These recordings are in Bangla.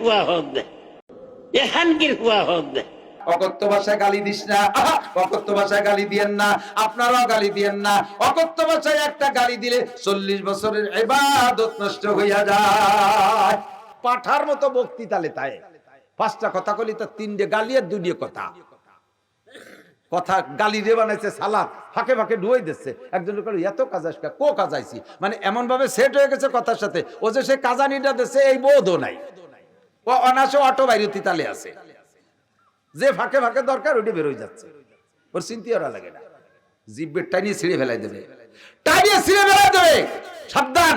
হুয়া দে এখানকির হুয়া হোক। অকথ্য ভাষায় গালি দিস না। অকথ্য ভাষায় গালি দিয়েন না। আপনারাও গালি দিয়েন না। অকথ্য ভাষায় একটা গালি দিলে চল্লিশ বছরের এবাদত নষ্ট হইয়া যায়। পাঠার মতো বক্তৃতা তাই। পাঁচটা কথা কলি তো তিনটে গালি আর দুটিয়ে কথা। কথা গালি রে বানাইছে, সালাদ, ফাঁকে ফাঁকে ডুয়ে দিচ্ছে। একজন লোক এত কাজ কো কাজ আইছি মানে এমন ভাবে সেট হয়ে গেছে কথার সাথে। ও যে সে কাজানিটা দিচ্ছে এই বোধও নাই। ও অনাসে অটো বাইরতি তালে আছে। যে ফাঁকে ফাঁকে দরকার ওটি বেরোয় যাচ্ছে। ওর চিন্তি ওরা লাগে না। জিব্বের টানিয়ে ছিঁড়ে ফেলাই দেবে। টানিয়ে ছিঁড়ে ফেলাই দেবে। সাবধান।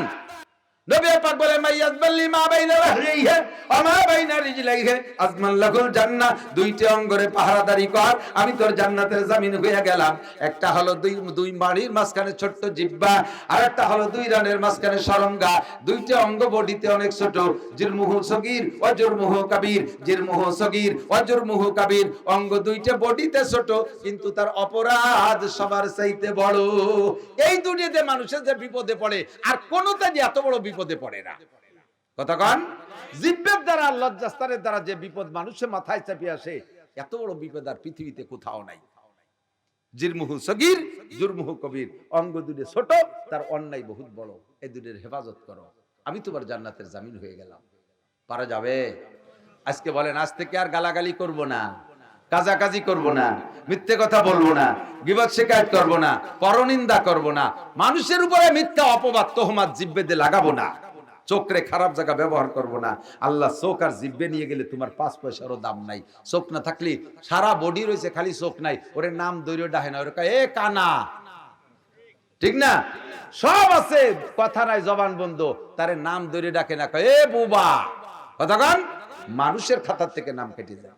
আমি তোর জান্নাতের জামিন হয়ে গেলাম। একটা হলো দুই দুই বাড়ির মাঝখানে ছোট্ট জিব্বা আর একটা হলো দুই রানের মাঝখানে সরঙ্গা। দুইটা অঙ্গ বডিতে অনেক ছোট, জিরমুহু সগীর ওয়াজরমুহু কাবীর, জিরমুহু সগীর ওয়াজরমুহু কাবীর। অঙ্গ দুইটা বডিতে ছোট, কিন্তু তার অপরাধ সবার চাইতে বড়। এই দুনিয়াতে মানুষের যে বিপদে পড়ে, আর কোনোটা যে এত বড় বিপদে পড়ে না। কতক্ষণ জিব্বের দ্বারা লজ্জাস্তানের দ্বারা যে বিপদ মানুষের মাথায় চাপিয়ে আসে, এত বড় বিপদ আর পৃথিবীতে কোথাও নাই। জিরমুহু সগীর, জুরমুহু কবির। অঙ্গ দুটো ছোট, তার অন্যায় বহুত বড়। এই দুটোর হেফাজত করো। আমি তোমার জান্নাতের জামিন হয়ে গেলাম। পারা যাবে? আজকে বলেন, আজ থেকে আর গালাগালি করব না। কাজাকাজি করব না, মিথ্যে কথা বলব না বিবাদ শিকায়ত করব না, পরনিন্দা করব না, মানুষের উপরে মিথ্যা অপবাদ তোহমাত জিব্বেদে লাগাবো না, চোখরে খারাপ জায়গা ব্যবহার করব না, আল্লাহ চোখ আর জিব্বে নিয়ে গেলে তোমার পাঁচ পয়সারও দাম নাই, চোখ না থাকলে সারা বডি রয়েছে, খালি চোখ নাই, ওরে নাম দৈর্য ডাহে না, ওরে এ কানা। ঠিক না? সব আছে, কথা নাই, জবান বন্ধ, তারে নাম ধরে ডাকে না এ বুবা। কতক্ষণ মানুষের খাতার থেকে নাম কেটে যায়।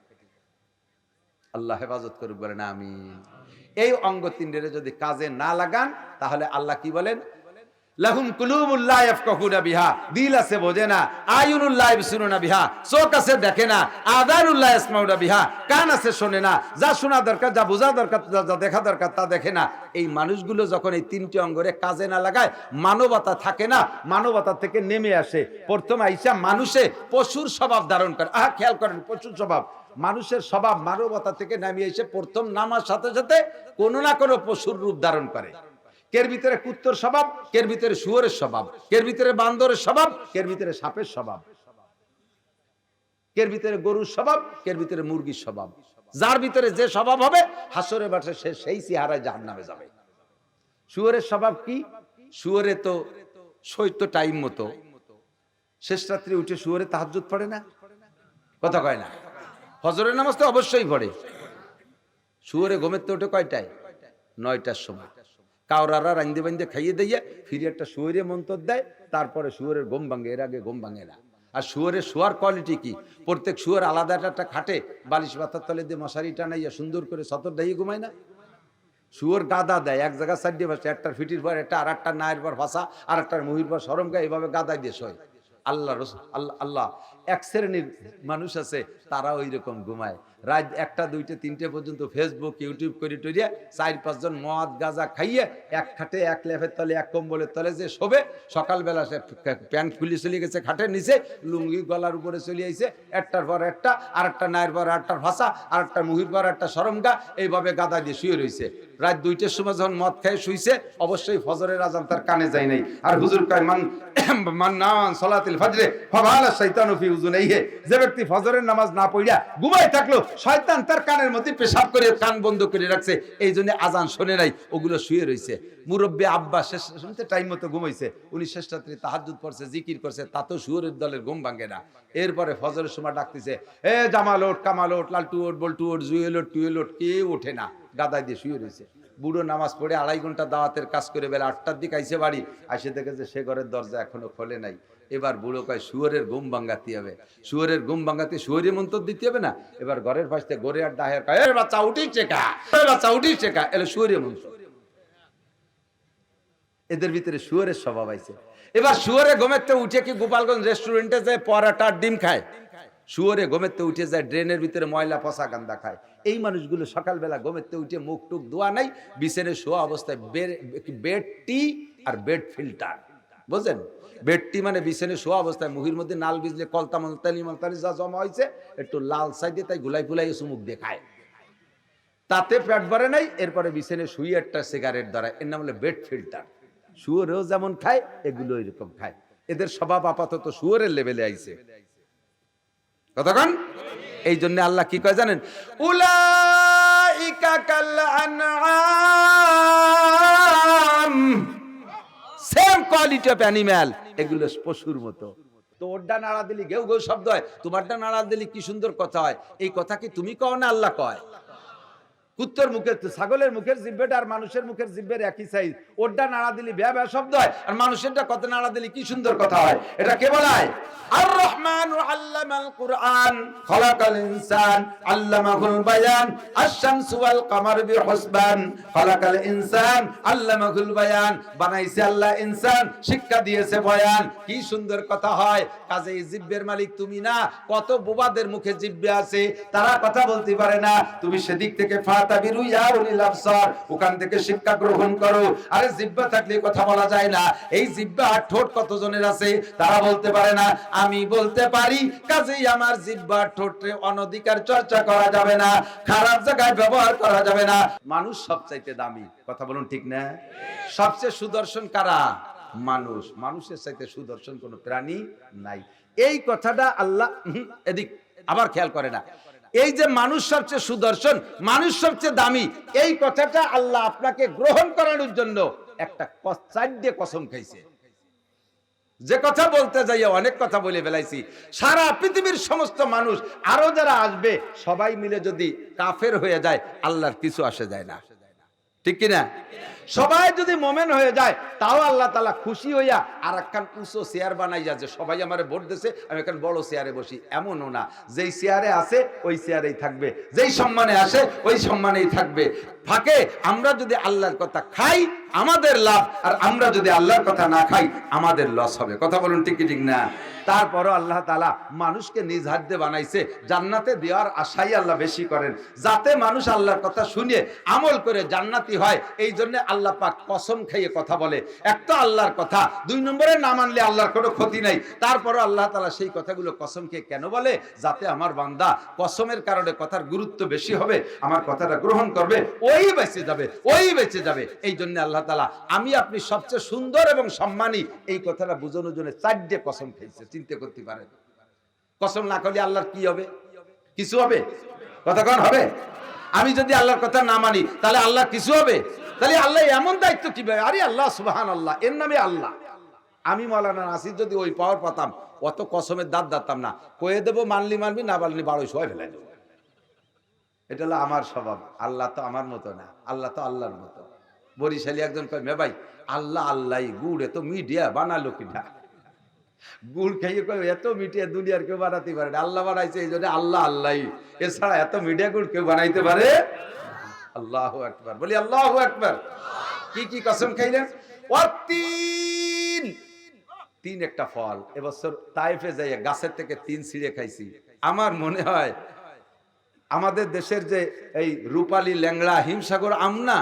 আল্লাহ হেফাজত করুক, বলেন আমি এই অঙ্গ তিনটে যদি কাজে না লাগান, তাহলে আল্লাহ কি বলেন? লাহুম কুলুমুল্লাহ ইয়াফকাহুনা বিহা। দিল আছে বোঝে না, আয়ুনুল্লাহ ইয়াবসুরুনা বিহা। চোখ আছে দেখে না আদানুল্লাহ ইয়াসমাউনা বিহা। কান আছে শোনে না, যা শোনা দরকার, যা বোঝা দরকার যা দেখা দরকার তা দেখে না। এই মানুষগুলো যখন এই তিনটি অঙ্গরে কাজে না লাগায়, মানবতা থাকে না, মানবতা থেকে নেমে আসে। প্রথম আইসা মানুষে পশুর স্বভাব ধারণ করে। আহ, খেয়াল করেন, পশুর স্বভাব। মানুষের স্বভাব মানবতা থেকে নামিয়ে এসে প্রথম নামার সাথে সাথে কোনো না কোনো পশুর রূপ ধারণ করে। কের ভিতরে কুত্তর স্বভাব, কের ভিতরে শুয়োরের স্বভাব? কের ভিতরে বান্দরের স্বভাব, কের ভিতরে সাপের স্বভাব? কের ভিতরে গরুর স্বভাব, কের ভিতরে মুরগির স্বভাব? যার ভিতরে যে স্বভাব হবে হাসরে বাসে সে সেই চেহারায় জাহান নামে যাবে। শুয়োরের স্বভাব কি? শুয়োরে তো সৈত্য টাইম মতো। শেষ রাত্রে উঠে শুয়োরে তাহাজ্জুদ পড়ে না? কথা কয় না। ফজরের নামাজ তো অবশ্যই পড়ে। শুয়োরে ঘুমের তো ওঠে কয়টায়? নয়টার সময়। কাউরারা রান্দে বান্দে খাইয়ে দিয়ে ফিরে একটা শুয়োরে মন্তর দেয়, তারপরে শুয়োরের ঘুম ভাঙে, এর আগে ঘুম ভাঙে না। আর শুয়োরের শোয়ার কোয়ালিটি কি? প্রত্যেক শুয়োর আলাদা একটা খাটে বালিশ পাতার তলে দিয়ে মশারি টানাইয়া সুন্দর করে সতর দাইয়ে ঘুমায় না। শুয়োর গাদা দেয়, এক জায়গায় সাইড বসে, একটার ফিটির পর একটা, আর একটা নায়ের পর ভাষা আর একটার মহির পর সরম গায়ে, এভাবে গাদা দিয়ে শোয়। আল্লাহ রস আল্লাহ আল্লাহ এক শ্রেণির মানুষ আছে, তারা ওই রকম ঘুমায়। রাত একটা, দুইটা, তিনটে পর্যন্ত ফেসবুক ইউটিউব করে টরিয়ে চার পাঁচজন মদ, গাজা খাইয়ে এক খাটে, এক লেফের তলে, এক কম্বলের তলে যে শোবে, সকালবেলা সে প্যান্ট খুলে চলে গেছে খাটের নিচে, লুঙ্গি গলার উপরে চলে আইছে, একটার পর একটা আর একটা নায়ের পর আটটার ভাষা আর একটা মুহির পর একটা সরমগা, এইভাবে গাদা দিয়ে শুয়ে রয়েছে রাত দুইটার সময় যখন মদ খেয়ে শুইছে, অবশ্যই ফজরের আজান তার কানে যায় নাই। আর হুজুর কয়, মান মান নামান সলাতিল ফজরে ফভালা শয়তানু ফি উযুনাইহি যে ব্যক্তি ফজরের নামাজ না পড়িয়া ঘুমাই থাকল, শয়তান তার কানের মধ্যে পেশাব করে কান বন্ধ করে রাখছে। এই জন্য আজান শোনে নাই, ওগুলো শুয়ে রয়েছে মুরব্বী আব্বা শেষ শুনতে টাইম মতো ঘুমাইছে। উনি শেষ রাত্রে তাহাজ্জুদ পড়ছে জিকির করছে তাতেও শুয়োরের দলের ঘুম ভাঙে না। এরপরে ফজরের সময় ডাকতেছে, এ জামাল ওট কামাল ওট লালটু ওট বল্টু ওট জুয়েল ওট টুয়েল ওট কেউ ওঠে না? গাদায় দিয়ে শুয়ে রয়েছে বুড়ো নামাজ পড়ে আড়াই ঘণ্টা দাওয়াতের কাজ করে বেলা আটটার দিকে আইসে বাড়ি। আসে দেখেছে সে ঘরের দরজা এখনও খোলে নাই। এবার বুড়ো কয়, শুয়োরের ঘুম ভাঙ্গাতে হবে। শুয়োরের ঘুম ভাঙ্গাতে শুয়োরে মন্তর দিতে হবে না? এবার ঘরের পাশে গড়ে আর ডাহের কয়, "এ বাচ্চা উঠিস এ বাচ্চা উঠিস শেখা এলো শুয়োরে মন্ত্র। এদের ভিতরে শুয়োরের স্বভাব আইছে। এবার শুয়োরে ঘুমেতে উঠে কি গোপালগঞ্জ রেস্টুরেন্টে যায় পরাটার ডিম খায়? শুয়োরে ঘুমেতে উঠে যায় ড্রেনের ভিতরে ময়লা, পচা গান্দা খায়। এই মানুষগুলো সকালবেলা ঘুমেতে উঠে মুখ টুক ধোয়া নাই বিছানে শোয়া অবস্থায় বেড টি আর বেড ফিল্টার বুঝলেন বেডটি মানে বিছানে শোয়া অবস্থায় মুহির মধ্যে নাল বিজলে কলতা মলতানি মলতানি যা জমা হয়েছে, একটু লাল সাইডে তাই গুলাই ফুলাই চুমুক দেখায় তাতে পেট ভরে নাই, এরপরে বিছানে শুয়ে একটা সিগারেট ধরায়। এর নাম হলো বেড ফিল্টার। শুয়োরেও যেমন খায় এগুলো এরকম খায়। এদের স্বভাব আপাতত শুয়োরের লেভেলে আইছে। কতক্ষণ এই জন্য আল্লাহ কি কয় জানেন? উলাইকা কাল আনআম। সেম কোয়ালিটি অফ অ্যানিম্যাল এগুলো পশুর মতো। তো ডা নাড়া দিলি, ঘেউ ঘেউ শব্দ হয়। তোমারটা নাড়া দিলি কি সুন্দর কথা হয়। এই কথা কি তুমি কও না আল্লাহ কয়? কুত্তর মুখের ছাগলের মুখের জিব্বেটা আর মানুষের মুখের জিব্বের একই সাইজ ওরটা নাড়া দিলি ব্যা ব্যা শব্দ হয়, আর মানুষেরটা কত নাড়া দিলি কি সুন্দর কথা হয়। এটা কে বলায়? আর রহমান আল্লামাল কুরআন ইনসান, আল্লামাহুল বায়ান, আশ-শামসু ওয়াল ইনসান, আল্লামাহুল বায়ান। বানাইছে আল্লাহ ইনসান, শিক্ষা দিয়েছে বয়ান। কি সুন্দর কথা হয়। কাজে জিব্বের মালিক তুমি না। কত বোবাদের মুখে জিব্বে আছে, তারা কথা বলতে পারে না। তুমি সেদিক থেকে ইয়া উলিল ওখান থেকে শিক্ষা গ্রহণ করো। আরে জিব্বা থাকলে কথা বলা যায় না। এই জিব্বা আর ঠোঁট কতজনের আছে, তারা বলতে পারে না। আমি বলতে পারি, কাজেই আমার জিব্বা ঠোঁটে অনধিকার চর্চা করা যাবে না, খারাপ জায়গায় ব্যবহার করা যাবে না। মানুষ সবচাইতে দামি, কথা বলুন ঠিক না? সবচেয়ে সুদর্শন কারা? মানুষ। মানুষের চাইতে সুদর্শন কোনো প্রাণী নাই। এই কথাটা আল্লাহ এদিক, আবার খেয়াল করে না। এই যে মানুষ সবচেয়ে সুদর্শন, মানুষ সবচেয়ে দামি, এই কথাটা আল্লাহ আপনাকে গ্রহণ করানোর জন্য একটা ক- দিয়ে কসম খাইছে। যে কথা বলতে যাইয়া অনেক কথা বলে ফেলাইছি। সারা পৃথিবীর সমস্ত মানুষ, আরও যারা আসবে, সবাই মিলে যদি কাফের হয়ে যায়, আল্লাহর কিছু আসে যায় না। ঠিক কিনা? সবাই যদি মোমেন হয়ে যায়, তাও আল্লাহ তালা খুশি হইয়া আর একখান উঁচু চেয়ার বানাইয়া যে সবাই আমার ভোট দিছে, আমি এখন বড় চেয়ারে বসি। এমনও না। যেই চেয়ারে আছে, ওই চেয়ারেই থাকবে। যেই সম্মানে আসে, ওই সম্মানেই থাকবে। ফাঁকে আমরা যদি আল্লাহর কথা খাই, আমাদের লাভ, আর আমরা যদি আল্লাহর কথা না খাই, আমাদের লস হবে। কথা বলুন ঠিক ঠিক না? তারপরও আল্লাহ তালা মানুষকে নিজ হাত বানাইছে। জান্নাতে দেওয়ার আশাই আল্লাহ বেশি করেন। যাতে মানুষ আল্লাহর কথা শুনে আমল করে জান্নাতি হয় এই জন্য আল্লাহ পাক কসম খাইয়ে কথা বলে। এক তো আল্লাহর কথা, দুই নম্বরে না মানলে আল্লাহর কোনো ক্ষতি নাই। তারপরও আল্লাহ তালা সেই কথাগুলো কসম খেয়ে কেন বলে? যাতে আমার বান্দা কসমের কারণে কথার গুরুত্ব বেশি হবে, আমার কথাটা গ্রহণ করবে, ওই বেঁচে যাবে, ওই বেঁচে যাবে। এই জন্য আল্লাহ তালা আমি আপনি সবচেয়ে সুন্দর এবং সম্মানী, এই কথাটা বুঝানোর জন্য চারটে কসম খেয়েছে চিন্তা করতে পারেন। কসম না করলে আল্লাহর কি হবে? কিছু হবে? কথা কতক্ষণ হবে? আমি যদি আল্লাহর কথা না মানি, তাহলে আল্লাহ কিছু হবে? তাহলে আল্লাহ এমন দায়িত্ব কি পাবে? আরে আল্লাহ সুবাহান আল্লাহ এর নামে আল্লাহ। আমি মৌলানা নাসির যদি ওই পাওয়ার পাতাম, অত কসমের দাঁত দাঁতাম না। কয়ে দেবো মানলি মানবি, না মানলি বারোই সবাই ফেলাই দেবো। এটা হলো আমার স্বভাব। আল্লাহ তো আমার মতো না। আল্লাহ তো আল্লাহর মতো। বরিশালী একজন কয়, মে ভাই, আল্লাহ আল্লাহ গুড় এত মিডিয়া, বানালো কিনা গুড় খাইয়ে কয়, এত মিডিয়া দুনিয়ার কেউ বানাতে পারে না। আল্লাহ বানাইছে, এই জন্য আল্লাহ আল্লাহ এছাড়া এত মিডিয়া গুড় কেউ বানাইতে পারে? আল্লাহ একবার বলি আল্লাহ একবার কি কি কসম খাইলেন তিন একটা ফল। এবছর তাইফে যাইয়া গাছের থেকে তিন ছিঁড়ে খাইছি। আমার মনে হয় আমাদের দেশের যে এই রূপালী ল্যাংড়া হিমসাগর আমনা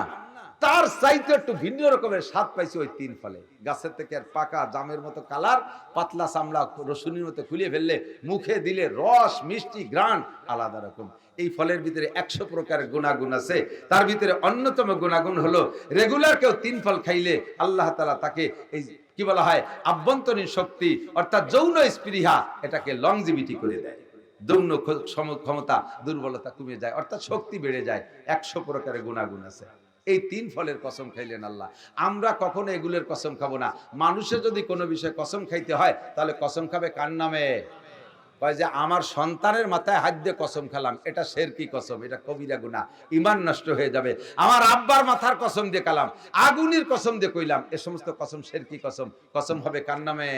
তার চাইতে একটু ভিন্ন রকমের স্বাদ পাইছি ওই তিন ফলে। গাছের থেকে আর পাকা জামের মতো কালার, পাতলা চামড়া রসুনির মতো খুলে ফেললে মুখে দিলে রস, মিষ্টি গ্রান আলাদা রকম। এই ফলের ভিতরে একশো প্রকারের গুণাগুণ আছে। তার ভিতরে অন্যতম গুণাগুণ হলো রেগুলার কেউ তিন ফল খাইলে আল্লাহ তালা তাকে এই কি বলা হয়, আভ্যন্তরীণ শক্তি অর্থাৎ যৌন স্পৃহা এটাকে লংজিভিটি করে দেয়। যৌন ক্ষমতা, দুর্বলতা কমে যায়, অর্থাৎ শক্তি বেড়ে যায়। একশো প্রকারের গুণাগুণ আছে। এই তিন ফলের কসম খাইলেন আল্লাহ। আমরা কখনো এগুলোর কসম খাব না। মানুষের যদি কোনো বিষয়ে কসম খাইতে হয়, তাহলে কসম খাবে কার নামে? কয় যে, আমার সন্তানের মাথায় হাত দিয়ে কসম খেলাম। এটা শের কি কসম, এটা কবিরা গুণা। ইমান নষ্ট হয়ে যাবে। আমার আব্বার মাথার কসম দিয়ে কালাম আগুনের কসম দিয়ে কইলাম। এ সমস্ত কসম শের কি কসম। কসম হবে কার নামে?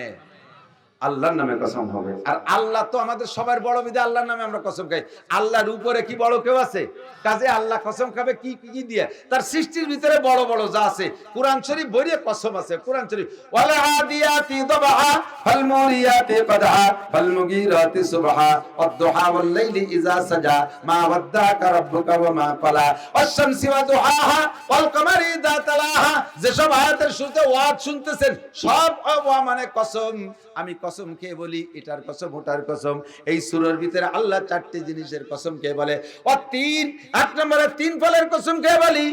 আল্লাহর নামে কসম হবে। আর আল্লাহ তো আমাদের সবার বড় বিদে আল্লাহর নামে আমরা কসম খাই। আল্লাহর উপরে কি বড় কেউ আছে? কাজে আল্লাহ কসম খাবে কি কি দিয়ে? তার সৃষ্টির ভিতরে বড় বড় যা আছে। কোরআন শরীফ বইয়ে কসম আছে, কোরআন শরীফ, ওয়ালা আদিয়াতি দবহা, ফাল মুরিয়াতি কদহা, ফাল মুগিরাতি সুবহা, ওয়াদ-দুহা ওয়াল লাইলি ইযা সাজা, মা ওয়াদ্দাকা রাব্বুকা ওয়া মা ক্বালা ওয়াশ-শামসি ওয়া দুহাহা ওয়াল কমারি ইযা তালাহা। যেসব আয়াতের শুরুতে ওয়াজ শুনতেছেন, সব ওয়া মানে কসম। আমি কসম খেয়ে বলি, এটার কসম, ওটার কসম। এই সুরের ভিতরে আল্লাহ চারটি জিনিসের কসম খেয়ে বলে। ও তিন এক নম্বরে তিন ফলের কসম খেয়ে বলি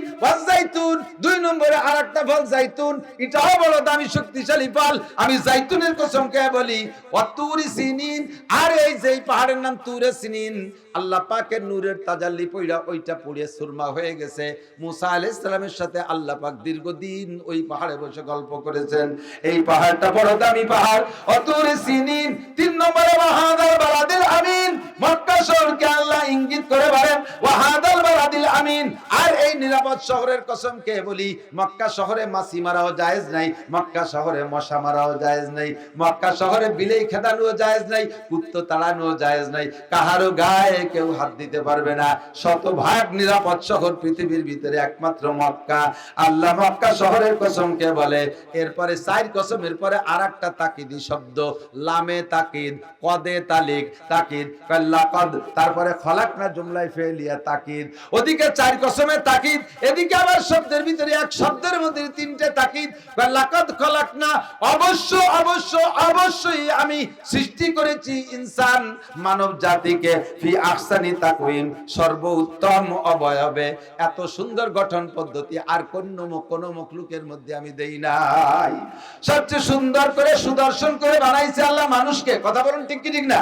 জাইতুন। দুই নম্বরে আর একটা ফল জাইতুন। এটাও বলো দামি শক্তিশালী ফল, আমি জাইতুনের কসম খেয়ে বলি। ও তুরি সিনিন, আর এই যে পাহাড়ের নাম তুরে সিনিন, আল্লাহ পাকের নূরের তাজাল্লি পইরা ওইটা পড়ে সুরমা হয়ে গেছে। মুসা আলাইহিস সালামের সাথে আল্লাহ পাক দীর্ঘদিন ওই পাহাড়ে বসে গল্প করেছেন। এই পাহাড়টা বড় দামি পাহাড়। অতুর সিনিন, তিন নম্বরে ওয়াহাদাল বালাদিল আমিন। মক্কা শহরকে আল্লাহ ইঙ্গিত করে ওয়াহাদাল বালাদিল আমিন। আর এই নিরাপদ শহরের কসম কে বলি, মক্কা শহরে মাছি মারাও জায়েজ নাই, মক্কা শহরে মশা মারাও জায়েজ নাই, মক্কা শহরে বিলেই জায়েজ নাই, কুত্ত জায়েজ নাই গায়ে কেউ হাত দিতে পারবে না। শতভাগ নিরাপদ শহর পৃথিবীর ভিতরে একমাত্র মক্কা। আল্লাহ মক্কা শহরের কসম কে বলে, এরপরে কসম, এরপরে আর একটা তাকিদি শব্দ। লামে তাকিদ, কদে তালিক, তাকিদ লাকদ তারপরে খলাক না জুমলায় ফেলিয়া তাকিদ। ওদিকে চার কসমে তাকিদ, এদিকে আবার শব্দের ভিতরে এক শব্দের মধ্যে তিনটে তাকিদ লাকদ খলাক না অবশ্য অবশ্য, অবশ্যই আমি সৃষ্টি করেছি ইনসান মানব জাতিকে ফি আহসানি তাকওয়িম, সর্বোত্তম অবয়বে। এত সুন্দর গঠন পদ্ধতি আর কোন কোন মখলুকের মধ্যে আমি দেই নাই। সবচেয়ে সুন্দর করে সুদর্শন করে বানাইছে আল্লাহ মানুষকে, কথা বলুন ঠিক কি ঠিক না?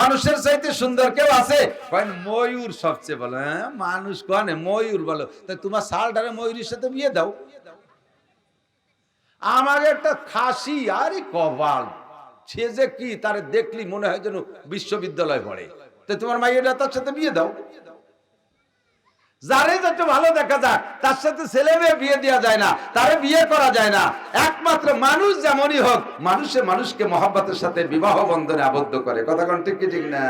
মানুষের চাইতে সুন্দর কেউ আছে? কয়েন ময়ূর সবচেয়ে বলো হ্যাঁ? মানুষ কনে ময়ূর বলো তাই তোমার শালটারে ময়ূরের সাথে বিয়ে দাও। আমার একটা খাসি, আরে কপাল। সে যে কি, তার দেখলি মনে হয় যেন বিশ্ববিদ্যালয় পড়ে। তো তোমার মাইয়েরা তার সাথে বিয়ে দাও। যারে যত ভালো দেখা যাক তার সাথে ছেলে মেয়ে বিয়ে দেওয়া যায় না, তারে বিয়ে করা যায় না। একমাত্র মানুষ যেমনই হোক, মানুষে মানুষকে মহাব্বতের সাথে বিবাহ বন্ধনে আবদ্ধ করে। কথা কোন ঠিক ঠিক না?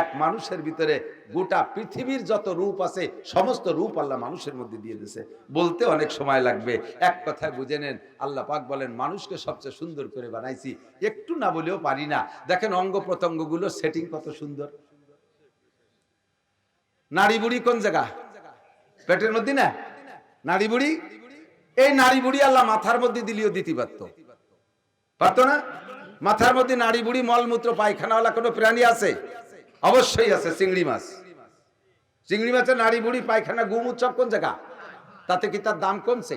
এক মানুষের ভিতরে গোটা পৃথিবীর যত রূপ আছে, সমস্ত রূপ আল্লাহ মানুষের মধ্যে দিয়ে দিয়েছে। বলতে অনেক সময় লাগবে। এক কথায় বুঝে নেন, আল্লাহ পাক বলেন, মানুষকে সবচেয়ে সুন্দর করে বানাইছি। একটু না বলেও পারি না। দেখেন অঙ্গ প্রত্যঙ্গগুলো সেটিং কত সুন্দর। নারী বুড়ি কোন জায়গা? পেটের মধ্যে না? নারী বুড়ি? এই নারী বুড়ি আল্লাহ মাথার মধ্যে দিলিও দিতে পারতো। পারতো না? মাথার মধ্যে নারী বুড়ি, মলমূত্র, পায়খানাওয়ালা কোনো প্রাণী আছে? অবশ্যই আছে, চিংড়ি মাছ। চিংড়ি মাছের নারী বুড়ি, পায়খানা গুম উৎসব কোন জায়গা? তাতে কি তার দাম কমছে?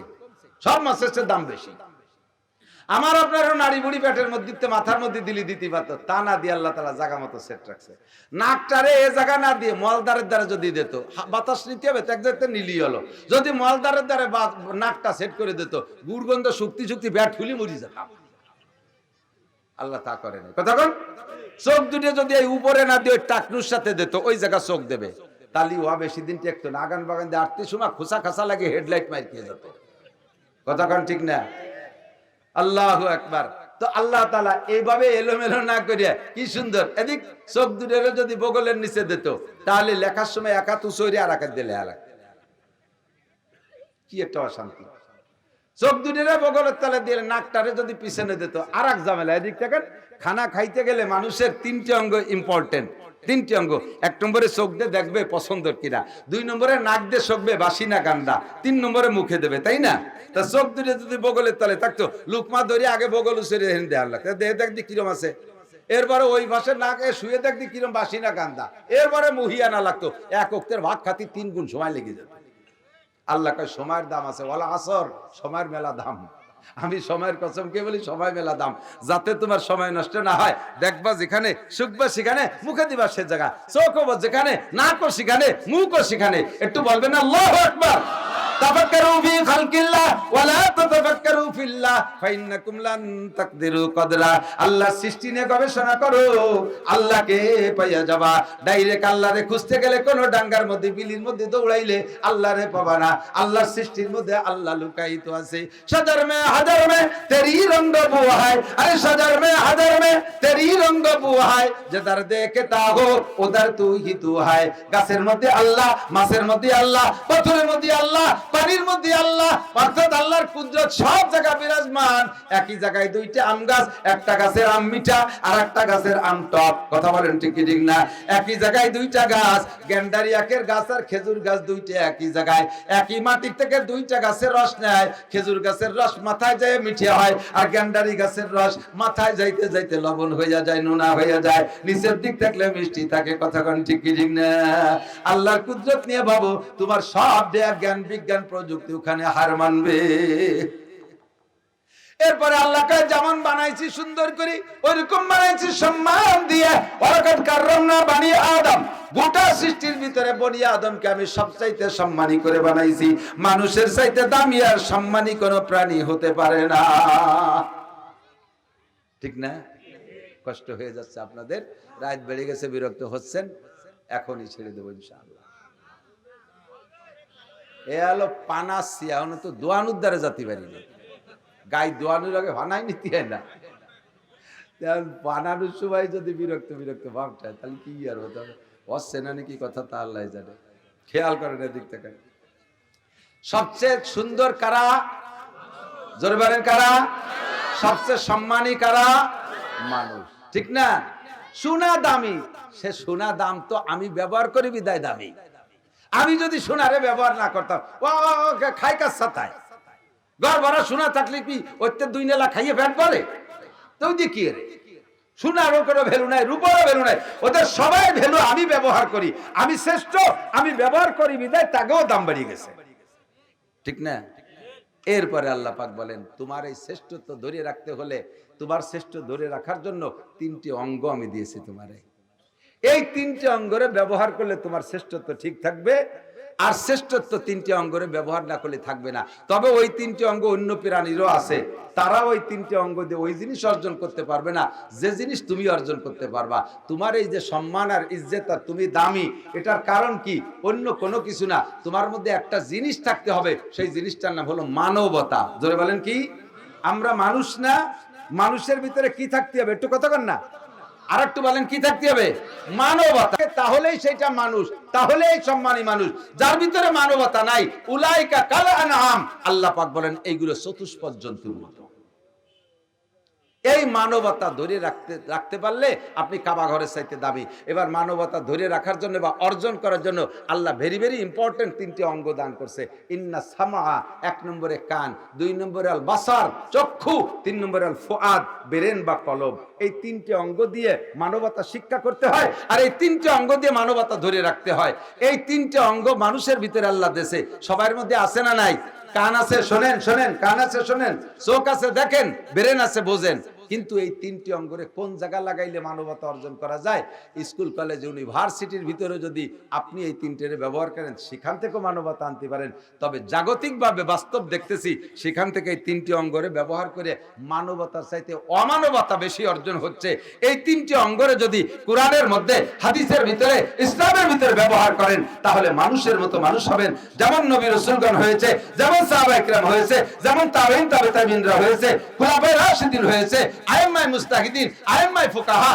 সব মাছের দাম বেশি। আমার আপনারও নারী বুড়ি পেটের মধ্যে মাথার মধ্যে দিলি দিতে পারত। তা না দিয়ে আল্লাহ তালা জায়গা মতো সেট রাখছে। নাকটারে এ জায়গা না দিয়ে মলদারের দ্বারা যদি দিত বাতাস নিতে হবে এক জায়গাতে নিলি হলো। যদি মলদারের দ্বারা নাকটা সেট করে দিত, গুড়গন্ধ, শুক্তি শুক্তি ব্যাট ফুলি মরি যেত। আল্লাহ তা করে না কথা কোন? চোখ দুটো যদি এই উপরে না দিয়ে টাকনুর সাথে দিত, ওই জায়গা চোখ দেবে। তালি ওয়া বেশি দিন টেকতো না। আগান বাগান দিয়ে আটটি সময় খোসা খাসা লাগে হেডলাইট মার খেয়ে যেত। কথা কোন ঠিক না? আল্লাহ একবার তো আল্লাহ তালা এইভাবে এলোমেলো না করিয়া কি সুন্দর? এদিক চোখ দুটেরও যদি বগলের নিচে দিত, তাহলে লেখার সময় একা তু সরি আর একা দিলে আর কি একটা অশান্তি। চোখ দুটিরে বগলের তালে দিলে নাকটারে যদি পিছনে দিত আর এক ঝামেলা। এদিক থেকে খানা খাইতে গেলে মানুষের তিনটি অঙ্গ ইম্পর্টেন্ট তিনটি অঙ্গ। এক নম্বরে চোখ দিয়ে দেখবে পছন্দের কিনা। দুই নম্বরে নাক দিয়ে শোকবে বাসি না গান্ডা তিন নম্বরে মুখে দেবে, তাই না? তা চোখ দুটো যদি বগলের তলে থাকতো, লুকমা ধরে আগে বগল উসেরে দেওয়ার লাগতো। দেহ দেখদি কিরম আছে? এরপরে ওই পাশে নাকে শুয়ে দেখদি কিরম বাসি না গান্দা। এরপরে মুহিয়া না লাগতো। এক অক্তের ভাত খাতি তিন গুণ সময় লেগে যেত। আল্লাহ সময়ের দাম আছে। ওলা আসর, সময়ের মেলা দাম। আমি সময়ের কসম কে বলি? সময় মেলা দাম। যাতে তোমার সময় নষ্ট না হয়, দেখবা যেখানে শুকবা সেখানে, মুখে দিবা সে জায়গা। চোখ যেখানে, নাকও সেখানে, মুখও সেখানে। একটু বলবে না তাফাক্কারু ফি খালকিল্লাহ ওয়া লা তাতাফাক্কারু ফিল্লাহ, ফাইন্নাকুম লান তাকদিরু কদরা। আল্লাহ সৃষ্টি নিয়ে গবেষণা করো, আল্লাহকে পাইয়া যাবা। ডাইরেক্ট আল্লাহরে খুঁজতে গেলে কোন ডাঙ্গার মধ্যে, বিলির মধ্যে দৌড়াইলে আল্লাহরে পাবা না। আল্লাহর সৃষ্টির মধ্যে আল্লাহ লুকায়িত আছে। সদর মে হাজার মে তেরি রঙ্গ বুহায় আরে সদর মে হাজার মে তেরি রঙ্গ বুহায় যেদার দেখে তা হো ওদার তুই হি তু হায়। গাছের মধ্যে আল্লাহ, মাছের মধ্যে আল্লাহ, পাথরের মধ্যে আল্লাহ পানির মধ্যে আল্লাহ, অর্থাৎ আল্লাহর কুদরত সব জায়গা বিরাজমান। একই জায়গায় দুইটা আম গাছ, একটা গাছের আম মিঠা, আর একটা গাছের আম টক। কথা বলেন ঠিক ঠিক না? একই জায়গায় দুইটা গাছ, গেন্ডারি একের গাছ আর খেজুর গাছ দুইটা একই জায়গায়। একই মাটি থেকে দুইটা গাছের রস নেয়, খেজুর গাছের রস মাথায় যায় মিঠে হয়, আর গেন্ডারি গাছের রস মাথায় যাইতে যাইতে লবণ হইয়া যায়, নোনা হইয়া যায়। নিচের দিক থাকলে মিষ্টি থাকে, কথা কোন ঠিক ঠিক না? আল্লাহর কুদরত নিয়ে ভাবো, তোমার সব দেয়া জ্ঞান বিজ্ঞান প্রযুক্তি ওখানে হার মানবে। এরপরে আল্লাহকে যেমন বানাইছি সুন্দর করে, ওইরকম বানাইছি সম্মান দিয়ে। ওরকম বানিয়ে আদম, গোটা সৃষ্টির ভিতরে বনি আদমকে আমি সবচাইতে সম্মানী করে বানাইছি। মানুষের চাইতে দামি আর সম্মানী কোনো প্রাণী হতে পারে না। ঠিক না? কষ্ট হয়ে যাচ্ছে আপনাদের। রাত বেড়ে গেছে, বিরক্ত হচ্ছেন। এখনই ছেড়ে দেবো ইনশাআল্লাহ। এ হলো পানাসি এখন তো দোয়ান উদ্ধারে জাতি পারি না গাই দোয়ানোর আগে ভানাই নিতে হয় না। তেমন বানানোর সময় যদি বিরক্ত বিরক্ত ভাবটা হয়, তাহলে কি আর হতে হচ্ছে না নাকি কথা তা আল্লাহ জানে। খেয়াল করেন এদিক থেকে। সবচেয়ে সুন্দর কারা? জোরে বলেন কারা? সবচেয়ে সম্মানী কারা? মানুষ। ঠিক না? সোনা দামি। সে সোনা দাম তো আমি ব্যবহার করি বিদায় দামি। আমি যদি সোনারে ব্যবহার না করতাম, ও খাই কাজ সাতায় ঘর ভরা সোনা থাকলে কি ওইতে দুই নেলা খাইয়ে ফ্যাট বলে তো কি রে। সোনারও কোনো ভ্যালু নাই, রূপারও ভ্যালু নাই। ওদের সবাই ভ্যালু আমি ব্যবহার করি। আমি শ্রেষ্ঠ, আমি ব্যবহার করি বিদায় তাকেও দাম বাড়িয়ে গেছে। ঠিক না? এরপরে আল্লাহ পাক বলেন, তোমার এই শ্রেষ্ঠত্ব ধরে রাখতে হলে, তোমার শ্রেষ্ঠ ধরে রাখার জন্য তিনটি অঙ্গ আমি দিয়েছি তোমারে। এই তিনটি অঙ্গরে ব্যবহার করলে তোমার শ্রেষ্ঠত্ব ঠিক থাকবে, আর শ্রেষ্ঠত্ব তিনটি অঙ্গরে ব্যবহার না করলে থাকবে না। তবে ওই তিনটি অঙ্গ অন্য প্রাণীরও আছে। তারা ওই তিনটি অঙ্গ দিয়ে ওই জিনিস অর্জন করতে পারবে না। যে জিনিস তুমি অর্জন করতে পারবা। তোমার এই যে সম্মান আর ইজ্জত আর তুমি দামি, এটার কারণ কি? অন্য কোনো কিছু না। তোমার মধ্যে একটা জিনিস থাকতে হবে। সেই জিনিসটার নাম হলো মানবতা। ধরে বলেন কি? আমরা মানুষ না, মানুষের ভিতরে কি থাকতে হবে? একটু কথা কন না। আর একটু বলেন, কি থাকতে হবে? মানবতা। তাহলেই সেটা মানুষ, তাহলেই সম্মানী মানুষ। যার ভিতরে মানবতা নাই, উলাইকা কাল আনহাম আল্লাহ পাক বলেন, এইগুলো চতুষ্পদ জন্তুর মতো। এই মানবতা ধরে রাখতে রাখতে পারলে আপনি কাবা ঘরের চাইতে দাবি। এবার মানবতা ধরে রাখার জন্য বা অর্জন করার জন্য আল্লাহ ভেরি ভেরি ইম্পর্টেন্ট তিনটি অঙ্গ দান করছে। ইন্না সামা এক নম্বরে কান, দুই নম্বরে আল বাসার, চক্ষু, তিন নম্বরে আল ফুয়াদ বেরেন বা কলব। এই তিনটি অঙ্গ দিয়ে মানবতা শিক্ষা করতে হয় আর এই তিনটি অঙ্গ দিয়ে মানবতা ধরে রাখতে হয়। এই তিনটি অঙ্গ মানুষের ভিতরে আল্লাহ দেশে সবার মধ্যে আছে না নাই? কান আছে, শোনেন শোনেন, কান আছে, শোনেন। চোখ আছে, দেখেন, ব্রেন আছে, বোঝেন। কিন্তু এই তিনটি অঙ্গরে কোন জায়গা লাগাইলে মানবতা অর্জন করা যায়? স্কুল, কলেজ, ইউনিভার্সিটির ভিতরে যদি আপনি এই তিনটের ব্যবহার করেন, সেখান থেকেও মানবতা আনতে পারেন। তবে জাগতিকভাবে বাস্তব দেখতেছি, সেখান থেকে এই তিনটি অঙ্গরে ব্যবহার করে মানবতার চাইতে অমানবতা বেশি অর্জন হচ্ছে। এই তিনটি অঙ্গরে যদি কোরআনের মধ্যে, হাদিসের ভিতরে, ইসলামের ভিতরে ব্যবহার করেন, তাহলে মানুষের মতো মানুষ হবেন। যেমন নবী রসুলগণ হয়েছে, যেমন সাহাবা হয়েছে, যেমন তাবেইন তাবে তাবিনরা হয়েছে, খুলাফায়ে রাশিদিন হয়েছে মুস্তাহিদিন ফুকাহা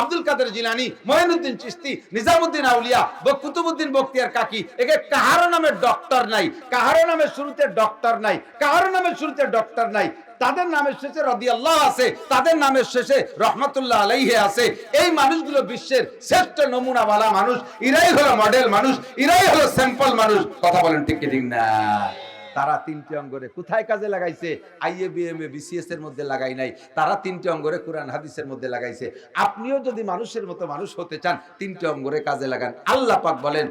আব্দুল কাদের জিলানী মঈনুদ্দিন চিশতি নিজামুদ্দিন আউলিয়া কুতুবুদ্দিন বখতিয়ার কাকি, একে কাহারো নামে ডক্টর নাই, কাহারো নামে শুরুতে ডক্টর নাই, কাহারো নামে শুরুতে ডক্টর নাই, তাদের নামের শেষে রদিয়াল্লাহ আছে, তাদের নামের শেষে রহমতুল্লাহ আলাইহে আছে। এই মানুষগুলো বিশ্বের শ্রেষ্ঠ নমুনাওয়ালা মানুষ ইরাই হলো মডেল মানুষ ইরাই হলো স্যাম্পল মানুষ। কথা বলেন ঠিক না? তারা তিনটি অঙ্গরে কোথায় কাজে লাগাইছে? আইএবিএম এ বিসিএস এর মধ্যে লাগাই নাই। তারা তিনটি অঙ্গরে কোরআন, হাদিসের মধ্যে লাগাইছে। আপনিও যদি মানুষের মতো মানুষ হতে চান, তিনটি অঙ্গরে কাজে লাগান। আল্লাহ পাক বলেন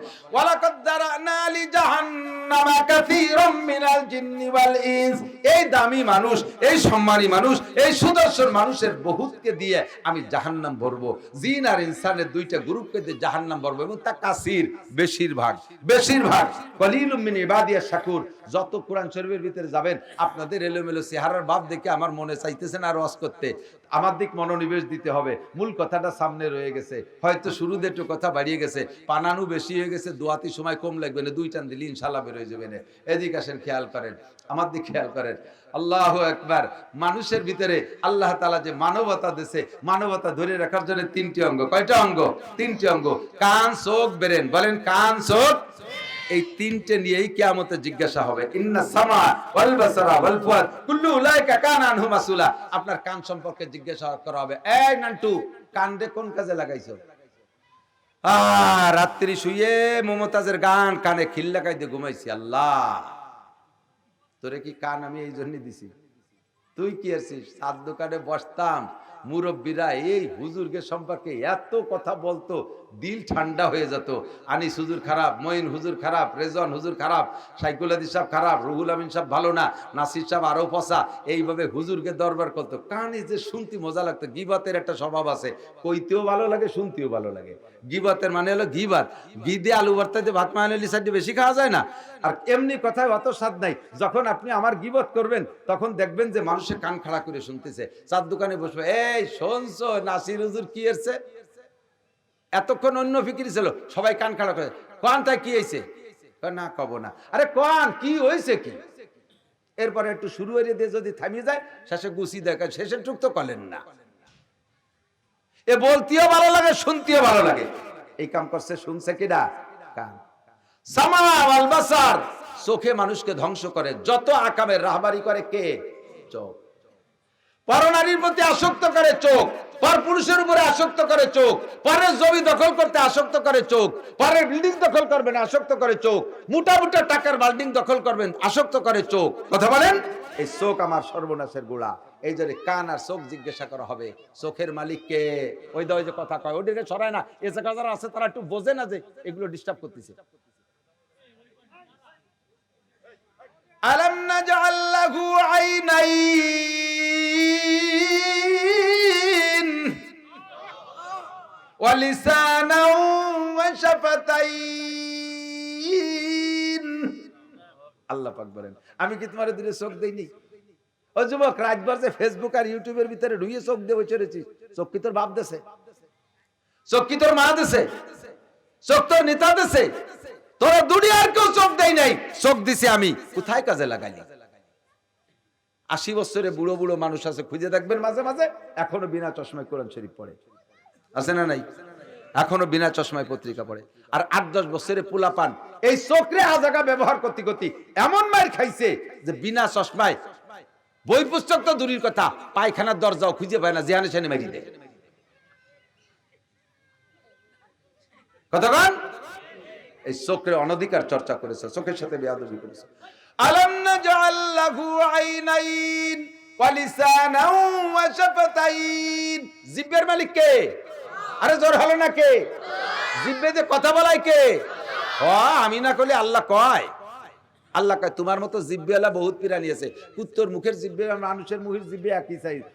এই দামি মানুষ, এই সম্মানী মানুষ, এই সুদর্শন মানুষের বহুতকে দিয়ে আমি জাহান্নাম ভরবো। জিন আর ইনসানের দুইটা গ্রুপকে দিয়ে জাহান্নাম ভরবো, এবং তা কাসির, বেশিরভাগ। বেশিরভাগ। কলিলুম মিন ইবাদিয়া শাকুর। যত কোরআন শরীফের ভিতরে যাবেন, আপনাদের এলোমেলো চেহারার ভাব দেখে আমার মনে চাইতেছেন আর ওয়াজ করতে। আমার দিক মনোনিবেশ দিতে হবে। মূল কথাটা সামনে রয়ে গেছে। হয়তো শুরুতে একটু কথা বাড়িয়ে গেছে। পানানু বেশি হয়ে গেছে, দোয়াতি সময় কম লাগবে না, দুই টান দিলে ইনশাল্লাহ বেরোয় যাবে না এদিক আসেন, খেয়াল করেন। আমার দিক খেয়াল করেন। আল্লাহ একবার মানুষের ভিতরে আল্লাহ তালা যে মানবতা দেশে মানবতা ধরে রাখার জন্য তিনটি অঙ্গ। কয়টা অঙ্গ? তিনটি অঙ্গ। কান, চোখ, বেরেন। বলেন, কান, চোখ। এই তিনটে নিয়েই কিয়ামতে জিজ্ঞাসা হবে। আপনার কান সম্পর্কে জিজ্ঞাসা করা হবে। এই নান্টু, কান্দে কোন কাজে লাগাইছো? রাত্রি শুয়ে মমতাজের গান কানে খিল লাগাই দিয়ে ঘুমাইছি, আল্লাহ। তোরে কি কান আমি এই জন্য দিছি? তুই কি আছিস সাত দোকানে বসতাম মুরব্বীরা, এই হুজুরকে সম্পর্কে এত কথা বলতো, দিল ঠান্ডা হয়ে যেত। আনিস হুজুর খারাপ, মঈন হুজুর খারাপ, রেজন হুজুর খারাপ সাইকুল আদি সাহেব খারাপ, রুহুল আমিন সাহেব ভালো না, নাসির সাহেব আরও পচা। এইভাবে হুজুরকে দরবার করতো। কানে যে শুনতে মজা লাগতো। গিবাতের একটা স্বভাব আছে। কইতেও ভালো লাগে, শুনতেও ভালো লাগে। গিবাতের মানে হলো গিবাত। গিদে আলু ভর্তাতে ভাত মায়ালি সাইডে বেশি খাওয়া যায় না। আর এমনি কথায় অত স্বাদ নাই। যখন আপনি আমার গিবত করবেন, তখন দেখবেন যে মানুষের কান খাড়া করে শুনতেছে। চার দোকানে বসবে নাসির হুজুর কি এসছে? এতক্ষণ অন্য ফিকির ছিল, সবাই কান খাড়া করে, কোয়ানটা কি হয়েছে? না না। আরে কি হয়েছে কি? এরপরে একটু শুরু হয়ে দিয়ে যদি থামিয়ে যায়, শেষে গুছি দেখা শেষের টুক তো করেন না। এ বলতেও ভালো লাগে, শুনতেও ভালো লাগে। এই কাম করছে, শুনছে কিনা। কান চোখে মানুষকে ধ্বংস করে, যত আকামের রাহবারি করে কে? চোখ। পরনারীর প্রতি আসক্ত করে চোখ পর পুরুষের উপরে আসক্ত করে চোখ, পরের জমি দখল করতে আসক্ত করে চোখ, পরের বিল্ডিং দখল করবেন, আসক্ত করে চোখ, মোটা মোটা টাকার বিল্ডিং দখল করবেন, আসক্ত করে চোখ। কথা বলেন? এই চোখ আমার সর্বনাশের গোড়া। এই জন্য কান আর চোখ জিজ্ঞাসা করা হবে, চোখের মালিককে ওই দয় যে কথা কয় ওদিকে সরায় না, এ জায়গা যারা আছে তারা একটু বোঝে না যে এগুলো ডিস্টার্ব করতেছে। আলম নাজআল লাহু আইনাইন ওয়া শাফাতাইন আল্লাহ পাক বলেন, আমি কি তোমার দিলে চোখ দেইনি? ও যুবক, রাতভর যে ফেসবুক আর ইউটিউবের ভিতরে চোখ দিয়ে চোখ কি তোর বাপ দেশে চোখ কি তোর মা দেশে চোখ তোর নেতা দেশে দুনিয়ার কেউ চোখ দেয় নাই। চোখ দিছে আমি, কোথায় কাজে লাগাইলি? আশি বছরে বুড়ো বুড়ো মানুষ আছে, খুঁজে দেখবেন মাঝে মাঝে, এখনও বিনা চশমায় কোরআন শরীফ পড়ে। আছে না নাই? এখনও বিনা চশমায় পত্রিকা পড়ে। আর আট দশ বছরে পোলা পান। এই চোখরে আজাগা ব্যবহার করতে করতে এমন মার খাইছে যে বিনা চশমায় বই পুস্তক তো দূরের কথা, পায়খানার দরজাও খুঁজে পায় না যেখানে সেখানে মারি দেয়। কতক্ষণ এই অনধিকার চর্চা করেছে, চোখের সাথে বেয়াদবি করেছে। আলম আইনাইন মালিক কে? আরে জোর হলো না কে? জিব্বে যে কথা বলাই কে? আমি না করলে আল্লাহ কয়। আল্লাহ কয়, তোমার মতো জিব্বেওয়ালা বহুত পিরানি আছে। কুত্তর মুখের জিব্বে, মানুষের মুখের জিব্বে একই সাইজ